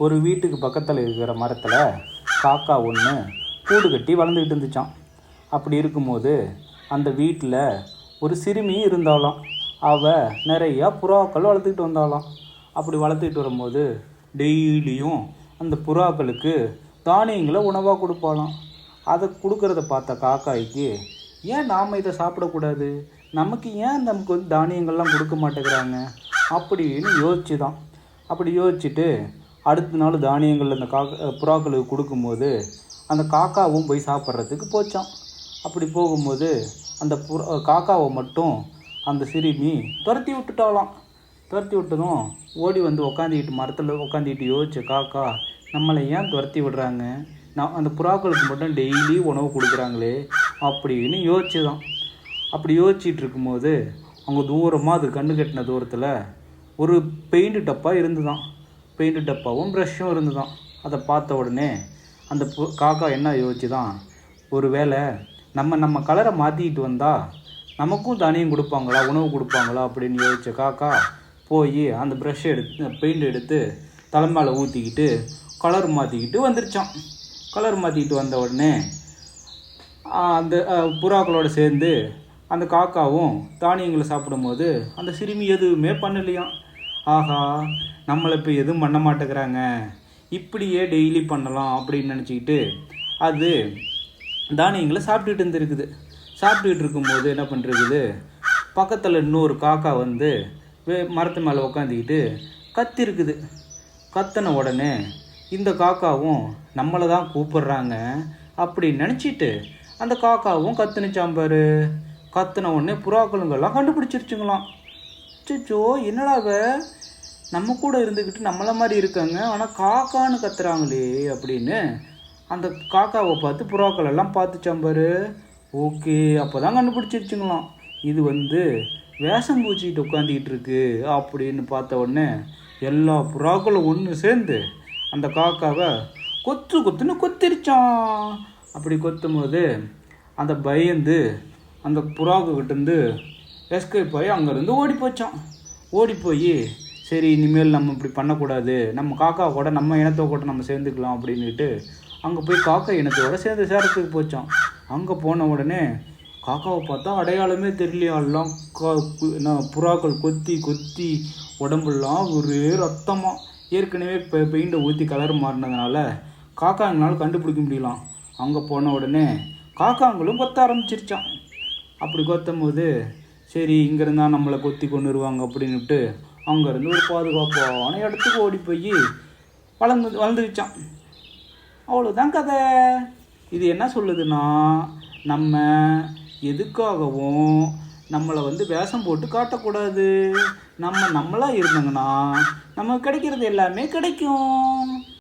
ஒரு வீட்டுக்கு பக்கத்தில் இருக்கிற மரத்தில் காக்கா ஒன்று கூடு கட்டி வளர்ந்துக்கிட்டு இருந்துச்சான் அப்படி இருக்கும்போது அந்த வீட்டில் ஒரு சிறுமி இருந்தாலாம் அவள் நிறையா புறாக்கள் வளர்த்துக்கிட்டு வந்தாலும் அப்படி வளர்த்துக்கிட்டு வரும்போது டெய்லியும் அந்த புறாக்களுக்கு தானியங்களை உணவாக கொடுப்பாலாம் அதை கொடுக்கறத பார்த்த காக்காய்க்கு ஏன் நாம் இதை சாப்பிடக்கூடாது? நமக்கு ஏன் நமக்கு வந்து தானியங்கள்லாம் கொடுக்க மாட்டேங்கிறாங்க? அப்படின்னு யோசிச்சு தான் அப்படி யோசிச்சுட்டு அடுத்த நாள் தானியங்கள் அந்த காக்கா புறாக்களுக்கு கொடுக்கும்போது அந்த காக்காவும் போய் சாப்பிட்றதுக்கு போச்சான் அப்படி போகும்போது அந்த புறா காக்காவை மட்டும் அந்த சிறுமி துரத்தி விட்டுட்டாலாம் துரத்தி விட்டதும் ஓடி வந்து உக்காந்துக்கிட்டு மரத்தில் உட்காந்துக்கிட்டு யோசிச்சு காக்கா நம்மளை ஏன் துரத்தி விடுறாங்க? நான் அந்த புறாக்களுக்கு மட்டும் டெய்லி உணவு கொடுக்குறாங்களே அப்படின்னு யோசிச்சுதான் அப்படி யோசிச்சுட்டு இருக்கும்போது அவங்க தூரமாக அது கண்ணு கட்டின தூரத்தில் ஒரு பெயிண்ட் டப்பா இருந்துதான் பெயிண்ட் டப்பாவும் ப்ரஷ்ஷும் இருந்துதான். அதை பார்த்த உடனே அந்த காக்கா என்ன யோசிச்சுதான் ஒருவேளை நம்ம நம்ம கலரை மாற்றிக்கிட்டு வந்தால் நமக்கும் தானியம் கொடுப்பாங்களா உணவு கொடுப்பாங்களா அப்படின்னு யோசிச்ச காக்கா போய் அந்த ப்ரஷ் எடுத்து பெயிண்ட் எடுத்து தலைமையில் ஊற்றிக்கிட்டு கலர் மாற்றிக்கிட்டு வந்துருச்சான். கலர் மாற்றிக்கிட்டு வந்த உடனே அந்த புறாக்களோடு சேர்ந்து அந்த காக்காவும் தானியங்களை சாப்பிடும்போது அந்த சிறுமி எதுவுமே பண்ணலையாம். ஆஹா நம்மளை இப்போ எதுவும் பண்ண மாட்டேங்கிறாங்க. இப்படியே டெய்லி பண்ணலாம் அப்படின்னு நினச்சிக்கிட்டு அது தானியங்களை சாப்பிட்டுட்டு இருந்திருக்குது. சாப்பிட்டுக்கிட்டு இருக்கும்போது என்ன பண்ணுறது பக்கத்தில் இன்னொரு காக்கா வந்து வே மரத்து மேலே உட்காந்துக்கிட்டு கத்திருக்குது. கத்தின உடனே இந்த காக்காவும் நம்மளை தான் கூப்பிடுறாங்க அப்படி நினச்சிட்டு அந்த காக்காவும் கத்துனுச்சாம்பார் கத்துன உடனே புறாக்களுங்கெல்லாம் கண்டுபிடிச்சிருச்சுங்களாம். அச்சோ என்னடா அவ? நம்ம கூட இருந்துக்கிட்டு நம்மள மாதிரி இருக்காங்க ஆனால் காக்கான்னு கத்துறாங்களே அப்படின்னு. அந்த காக்காவை பார்த்து புறாக்கள் எல்லாம் பார்த்துச்சாம் பாரு. ஓகே அப்போ தான் கண்டுபிடிச்சிருச்சுங்களாம். இது வந்து வேஷம் பூச்சிக்கிட்டு உட்காந்துக்கிட்டு இருக்கு அப்படின்னு பார்த்த உடனே எல்லா புறாக்களும் ஒன்று சேர்ந்து அந்த காக்காவை கொத்து கொத்துன்னு கொத்திருச்சான் அப்படி கொத்தும் போது அந்த பயந்து அந்த புறாக்கிட்டேருந்து எஸ்கேப் ஆகி அங்கேருந்து ஓடி போச்சான் ஓடி போய் சரி இனிமேல் நம்ம இப்படி பண்ணக்கூடாது. நம்ம காக்கா கூட நம்ம இனத்தை கூட நம்ம சேர்ந்துக்கலாம் அப்படின்னுட்டு அங்கே போய் காக்கா இனத்தோட சேர்ந்து சேரத்துக்கு போச்சான் அங்கே போன உடனே காக்காவை பார்த்தா அடையாளமே தெரியலையாலாம் கா என்ன, புறாக்கள் கொத்தி கொத்தி உடம்புலாம் ஒரே ரத்தமாக ஏற்கனவே இப்போ பெயிண்டை ஊற்றி கலர் மாறினதுனால காக்காங்களால கண்டுபிடிக்க முடியலாம். அங்கே போன உடனே காக்காங்களும் கொத்த ஆரம்பிச்சிருச்சான் அப்படி கொத்தும் போது சரி இங்கேருந்தா நம்மளை கொத்தி கொண்டு வருவாங்க அப்படின்னுட்டு அங்கேருந்து ஒரு பாதுகாப்பான இடத்துக்கு ஓடி போய் வளர்ந்து வளர்ந்துருச்சான் அவ்வளோதான் கதை. இது என்ன சொல்லுதுன்னா நம்ம எதுக்காகவும் நம்மளை வந்து வேஷம் போட்டு காட்டக்கூடாது. நம்ம நம்மளாக இருந்தோங்கன்னா நமக்கு கிடைக்கிறது எல்லாமே கிடைக்கும்.